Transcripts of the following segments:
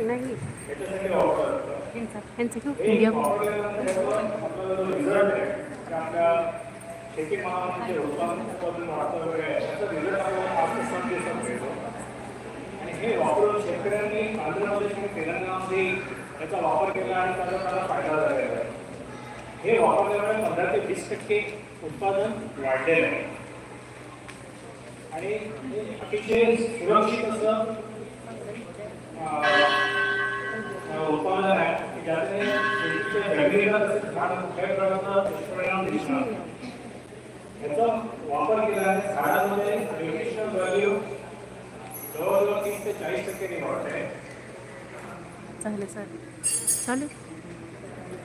नाही याच्यासाठी वापरतात ह्यांचा ह्यांचं घेऊ हे इंडिया वापरल्यानंतर आपल्याला जो रिझल्ट आहे की आपल्या शेतीमालामध्ये उत्पादन उत्पादन वाढतं वगैरे आहे, त्याचा. मिळतो आणि हे वापरून शेतकऱ्यांनी आंध्र प्रदेश आणि तेलंगणामध्ये याचा वापर केला आणि त्याचा त्याला फायदा झालेला आहे हे वापरल्यामुळे पंधरा ते वीस टक्के उत्पादन वाढलेलं आहे आणि हे अतिशय सुरक्षित असं उत्पादन आहे जमिनीला प्रकारचा दुष्परिणाम दिसणार. याचा वापर केल्याने झाडामध्ये न्यूट्रिशनल व्हॅल्यू जवळजवळ तीस ते चाळीस टक्के वाढते चांगलं चालेल चालेल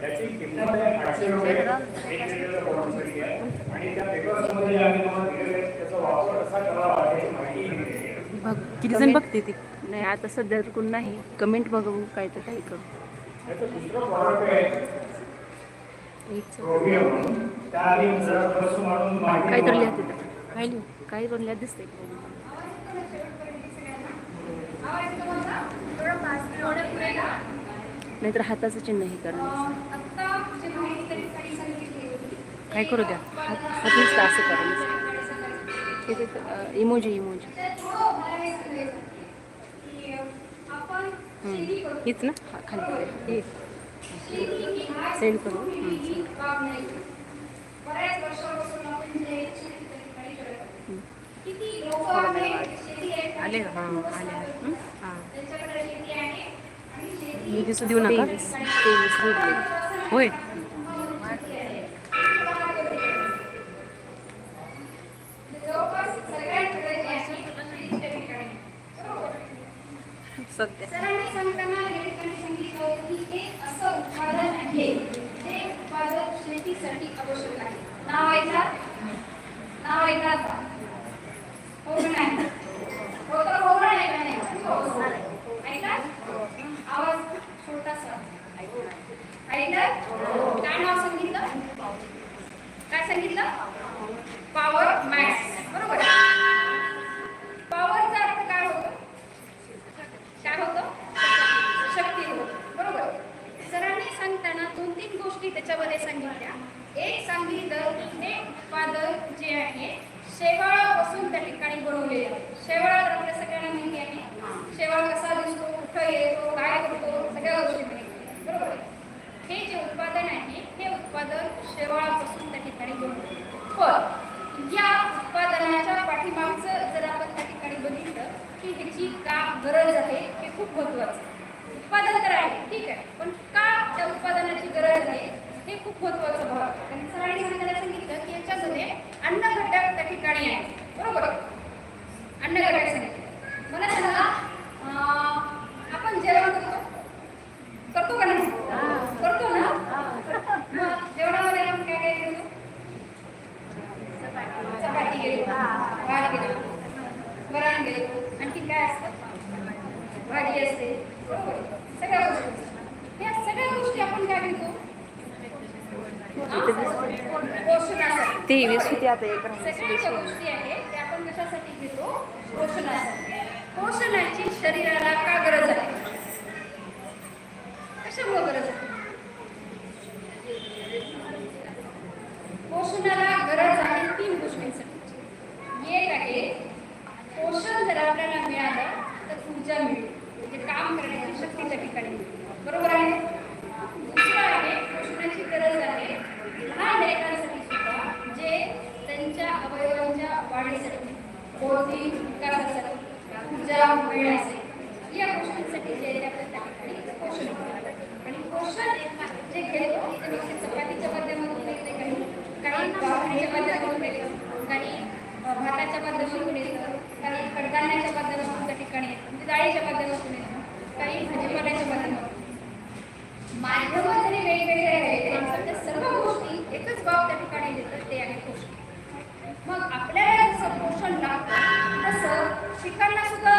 याची किंमत आहे आठशे रुपये एक लिटरच्या बॉटलसाठी आहे आणि त्या पेपर्समध्ये आम्ही तुम्हाला दिलेले त्याचा वापर कसा करावा आहे बघ किती जण बघते ते? नाही आता सध्या तर कोण नाही. कमेंट बघून काय तर काही करू. काय तर लिहा तिथं काय लिहू काय पण लिहा दिसतंय नाहीतर हाताचं चिन्ह हे करा. काय करू द्या? हात नुसतं असं करा. तिथं इमोजी इमोजी हीच ना? हा खाली सेंड करू. किती आले का हां आले. हां. मी दिसू देऊ नका. होय जवळपास सगळ्यांकडे जे आहे शेतीच्या ठिकाणी बरोबर सध्या सरांनी सांगताना या ठिकाणी सांगितलं की हे असं उत्पादन आहे जे उत्पादन शेतीसाठी आवश्यक आहे नाव ऐका नाव ऐका हो नाही हो तर हो नाही का नाही हो. ऐका आवाज छोटासा ऐकलं काय नाव सांगितलं काय सांगितलं पॉवर मॅक्स बरोबर पॉवरचा अर्थ काय होतो काय होतं शक्ती होतं बरोबर सरांनी सांगताना दोन तीन गोष्टी त्याच्यामध्ये सांगितल्या. एक सांगितलं हे म्हणजे उत्पादन जे आहे शेवाळापासून त्या ठिकाणी बनवलेले आहे. शेवाळा तर आपल्या सगळ्यांना माहिती आहे. शेवाळ कसा दिसतो कुठं येतो काय करतो सगळ्या गोष्टी माहिती बरोबर? हे जे उत्पादन आहे हे उत्पादन शेवाळापासून त्या ठिकाणी बनवले पण या उत्पादनाच्या पाठीमागचं जर आपण त्या ठिकाणी बघितलं की ह्याची का गरज आहे हे खूप महत्वाचं आहे. उत्पादन करायला ठीक आहे. पण का त्या उत्पादनाची गरज आहे हे खूप महत्वाचं भाग आहे. सरांनी सांगायला सांगितलं की याच्यामध्ये अन्न घटक त्या ठिकाणी आहे बरोबर? अन्न घटक सांगितलं. मला सांगा आपण जेवण करतो? करतो का नाही? करतो ना? जेवणामध्ये आपण काय काय करतो चपाती घेतो भात गेलो वरण गेलो आणखी काय असतं? भाजी असते. सगळ्या गोष्टी या सगळ्या गोष्टी आपण काय घेतो पोषणासाठी तेवीस होती. आता एक सगळ्या गोष्टी आहेत त्या आपण कशासाठी घेतो? पोषणासाठी. पोषणाची शरीराला का गरज आहे कशामुळे गरज आहे पोषणाला गरज आहे तीन गोष्टींसाठी एक आहे पोषण जर आपल्याला मिळालं तर ऊर्जा मिळते म्हणजे काम करण्याची शक्ती त्या ठिकाणी मिळते बरोबर आहे दुसरं आहे पोषणाची गरज आहे लहान लेकरांसाठी सुद्धा जे त्यांच्या अवयवांच्या वाढीसाठी बौद्धिक विकासासाठी मिळण्यासाठी या गोष्टींसाठी जे आहे ते आपल्याला त्या ठिकाणी पोषण मिळतं. आणि पोषण जे घेतो ते नुसते चपातीच्या माध्यमातून मिळते काही काही भाकरीच्या माध्यमातून मिळतं. काही भाताच्या माध्यमातून काही कडधान्याच्या माध्यमातून त्या ठिकाणी म्हणजे डाळीच्या माध्यमातून येतं काही भाजीपाल्याच्या माध्यमातून माध्यम जरी वेगवेगळे आहेत पण त्या सर्व गोष्टी एकच बाब त्या ठिकाणी देतात ते आहे पोषण. मग आपल्याला जसं पोषण लागतं तसं पिकांना सुद्धा